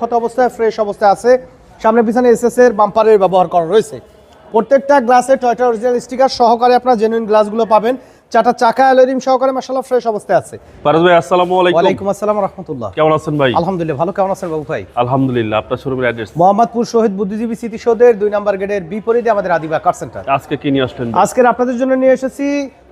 ক্ষত অবস্থায় ফ্রেশ অবস্থায় আছে। সামনে পিছনে এসএস এর বাম্পারের ব্যবহার করা রয়েছে। প্রত্যেকটা গ্লাসে টয়টা অরিজিনাল স্টিকার সহকারে আপনার জেনুইন গ্লাসগুলো পাবেন। চারটা চাকা অ্যালোরিম সহকারে মাসাল্লাহ ফ্রেশ অবস্থায় আছে। ফারাজ ভাই আসসালামু আলাইকুম। ওয়ালাইকুম আসসালাম রহমতুল্লাহ। কেমন আছেন ভাই? আলহামদুলিল্লাহ ভালো। কেমন আছেন বাবু ভাই? আলহামদুলিল্লাহ আপনার শোরুমের অ্যাড্রেস মোহাম্মদপুর শহীদ বুদ্ধিজীবী স্মৃতিসৌধের দুই নম্বর গেটের বিপরীতে আমাদের আদিবা কার সেন্টার আজকে কি নিয়ে আসলেন? আজকের আপনাদের জন্য নিয়ে এসেছি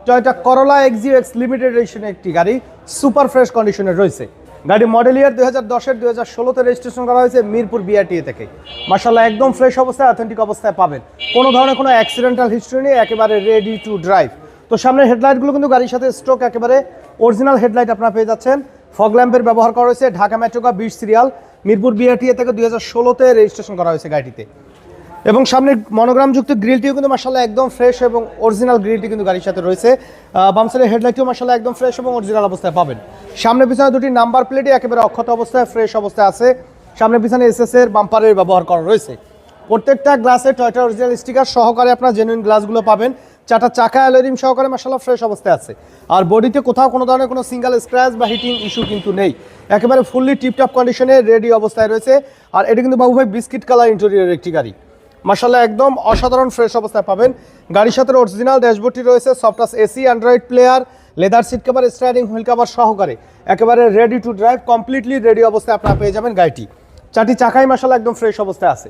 টয়টা করলা এক্সিও এক্স লিমিটেড এডিশনের একটি গাড়ি সুপার ফ্রেশ কন্ডিশনে রয়েছে। গাড়ি মডেল ইয়ার দুই হাজার দশের দুই হাজার ষোলোতে রেজিস্ট্রেশন করা হয়েছে মিরপুর বিআরটিএ থেকে মার্শাল্লাহ একদম ফ্রেশ অবস্থায় অথেন্টিক অবস্থায় পাবেন। কোনো ধরনের কোনো অ্যাক্সিডেন্টাল হিস্ট্রি নেই, একেবারে রেডি টু ড্রাইভ তো সামনের হেডলাইটগুলো কিন্তু গাড়ির সাথে স্ট্রোক একেবারে অরিজিনাল হেডলাইট আপনারা পেয়ে যাচ্ছেন। ফগ ল্যাম্পের ব্যবহার করা হয়েছে ঢাকা মেট্রোকা বিশ সিরিয়াল মিরপুর বিআরটিএ থেকে দুই হাজার ষোলোতে রেজিস্ট্রেশন করা হয়েছে গাড়িটিতে। এবং সামনে মনোগ্রামযুক্ত গ্রিলটিও কিন্তু মাসাল্লাহ একদম ফ্রেশ এবং অরিজিনাল গ্রিলটি কিন্তু গাড়ির সাথে রয়েছে। বামসাইডের হেডলাইটটিও মাসাল্লাহ একদম ফ্রেশ এবং অরিজিনাল অবস্থায় পাবেন। সামনে পিছনে দুটি নাম্বার প্লেটই একেবারে অক্ষত অবস্থায় ফ্রেশ অবস্থায় আছে। সামনে পিছনে এসএস এর বাম্পারের ব্যবহার করা রয়েছে। প্রত্যেকটা গ্লাসে টয়টা অরিজিনাল স্টিকার সহকারে আপনার জেনুইন গ্লাসগুলো পাবেন। চারটা চাকা অ্যালোরিম সহকারে মাসাল্লাহ ফ্রেশ অবস্থায় আছে। আর বডিতে কোথাও কোনো ধরনের কোনো সিঙ্গেল স্ক্র্যাচ বা হিটিং ইস্যু কিন্তু নেই। একেবারে ফুললি টিপটপ কন্ডিশনে রেডি অবস্থায় রয়েছে। আর এটা কিন্তু বাবু ভাই বিস্কিট কালার ইন্টেরিয়র একটি গাড়ি। মার্শাল্লাহ একদম অসাধারণ ফ্রেশ অবস্থায় পাবেন। গাড়ির সাথে অরিজিনাল ড্যাশবোর্ডটি রয়েছে সফটাস AC android player leather seat cover steering wheel cover সহকারে। একেবারে ready to drive completely ready অবস্থায় আপনারা পেয়ে যাবেন গাড়িটি। চারটি চাকাই মার্শাল্লাহ একদম ফ্রেশ অবস্থায় আছে।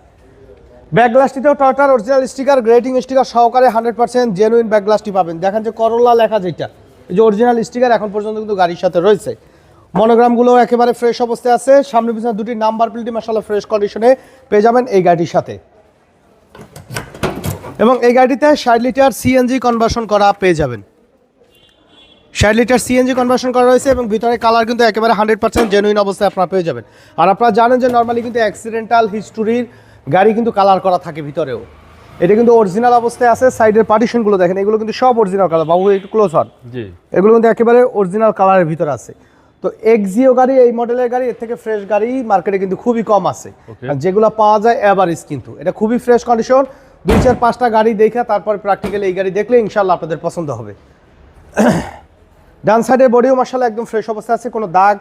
ব্যাক গ্লাসটিতেও টয়টার অরিজিনাল স্টিকার গ্রেটিং স্টিকার সহকারে হান্ড্রেড পার্সেন্ট জেনুইন ব্যাক গ্লাসটি পাবেন। দেখেন যে করলা লেখা যেটা, এই যে অরিজিনাল স্টিকার এখন পর্যন্ত কিন্তু গাড়ির সাথে রয়েছে। মনোগ্রামগুলো একেবারে ফ্রেশ অবস্থায় আছে। সামনে পিছনে দুটি নাম্বার প্লেটই মার্শাল্লাহ ফ্রেশ কন্ডিশনে পেয়ে যাবেন এই গাড়িটির সাথে। এবং এই গাড়িতে ষাট লিটার সিএনজি কনভার্সন করা পেয়ে যাবেন। ষাট লিটার সিএনজি কনভার্সন করা রয়েছে এবং ভিতরে কালার কিন্তু একেবারে হান্ড্রেড পার্সেন্ট জেনুইন অবস্থায় আপনারা পেয়ে যাবেন। আর আপনারা জানেন যে নর্মালি কিন্তু অ্যাক্সিডেন্টাল হিস্টোরির গাড়ি কিন্তু কালার করা থাকে ভিতরেও। এটা কিন্তু অরিজিনাল অবস্থায় আছে সাইডের পার্টিশনগুলো দেখেন এগুলো কিন্তু সব অরিজিনাল কালার বাবু একটু ক্লোজ হন। জি। এগুলো কিন্তু একেবারে অরিজিনাল কালারের ভিতরে আছে। তো এক্সিও গাড়ি এই মডেলের গাড়ি এর থেকে ফ্রেশ গাড়ি মার্কেটে কিন্তু খুবই কম আছে। আর যেগুলো পাওয়া যায় অ্যাভারেজ কিন্তু। এটা খুবই ফ্রেশ কন্ডিশন দুই চার পাঁচটা গাড়ি দেখে তারপর প্র্যাকটিক্যালি এই গাড়ি দেখলে ইনশাল্লাহ আপনাদের পছন্দ হবে। ডান সাইডের বডিও মার্শাল্লাহ একদম ফ্রেশ অবস্থা আছে কোনো দাগ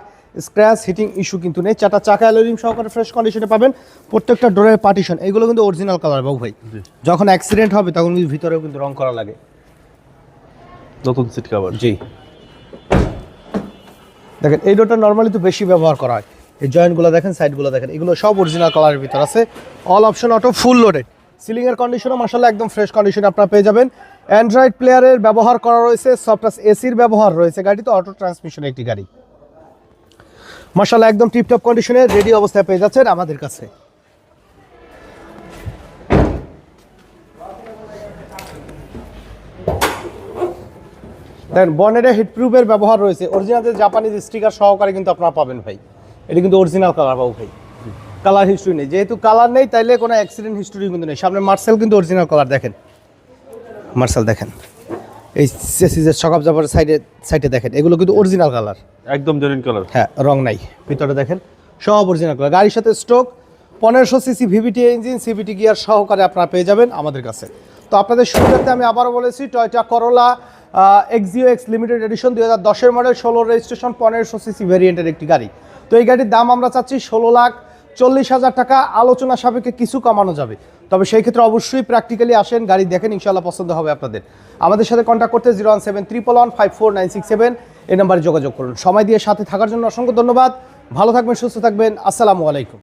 স্ক্র্যাচ হিটিং ইস্যু কিন্তু নেই। চারটা চাকা অ্যালোরিম সহকারে ফ্রেশ কন্ডিশনে পাবেন। প্রত্যেকটা ডোরের পার্টিশন এগুলো কিন্তু অরিজিনাল কালার বাবু ভাই। যখন অ্যাক্সিডেন্ট হবে তখন কিন্তু ভিতরেও কিন্তু রং করা লাগে। নতুন সিট কভার জি। দেখেন, এই ডোরটা নর্মালি তো বেশি ব্যবহার করা হয়। এই জয়েন্টগুলো দেখেন সাইডগুলো দেখেন, এগুলো সব অরিজিনাল কালারের ভিতর আছে। All option auto full loaded সিলিংয়ের কন্ডিশনও মাসাল্লাহ একদম ফ্রেশ কন্ডিশনে আপনারা পেয়ে যাবেন। অ্যান্ড্রয়েড প্লেয়ারের ব্যবহার করা রয়েছে সফটাস এসির ব্যবহার রয়েছে। গাড়ি তো অটো ট্রান্সমিশন একটি গাড়ি। মাসাল্লাহ একদম টিপটপ কন্ডিশনে রেডি অবস্থায় পেয়ে যাচ্ছেন আমাদের কাছে। দেখেন বনেটে হিটপ্রুফের ব্যবহার রয়েছে। অরিজিনাল যে জাপানিজ স্টিকার সহকারে কিন্তু আপনারা পাবেন ভাই। এটা কিন্তু অরিজিনাল কালার পাবো ভাই। কালার হিস্ট্রি নেই। যেহেতু কালার নেই তাইলে কোনো অ্যাক্সিডেন্ট হিস্ট্রি কিন্তু নেই। সামনে মার্সেল কিন্তু অরিজিনাল কালার দেখেন। মার্সেল দেখেন। এই সিজের সকাপ জাপার সাইডে সাইডে দেখেন। এগুলো কিন্তু অরিজিনাল কালার একদম জেনুইন কালার হ্যাঁ রং নাই। ভিতরে দেখেন সব অরিজিনাল কালার গাড়ির সাথে স্ট্রোক পনেরোশো CC VVT engine CVT gear সহকারে আপনারা পেয়ে যাবেন আমাদের কাছে। তো আপনাদের সুবিধার্থে আমি আবারও বলেছি Toyota Corolla Axio X limited edition দুই হাজার দশের মডেল ষোলো রেজিস্ট্রেশন পনেরোশো সিসি ভেরিয়েন্টের একটি গাড়ি। তো এই গাড়ির দাম আমরা চাচ্ছি ষোলো লাখ চল্লিশ হাজার টাকা। আলোচনা সাপেক্ষে কিছু কমানো যাবে। তবে সেই ক্ষেত্রে অবশ্যই প্র্যাকটিক্যালি আসেন, গাড়ি দেখেন ইনশাল্লাহ পছন্দ হবে আপনাদের। আমাদের সাথে কন্ট্যাক্ট করতে zero one seven triple one five four nine six seven এই নাম্বারে যোগাযোগ করুন। সময় দিয়ে সাথে থাকার জন্য অসংখ্য ধন্যবাদ। ভালো থাকবেন, সুস্থ থাকবেন। আসসালামু আলাইকুম।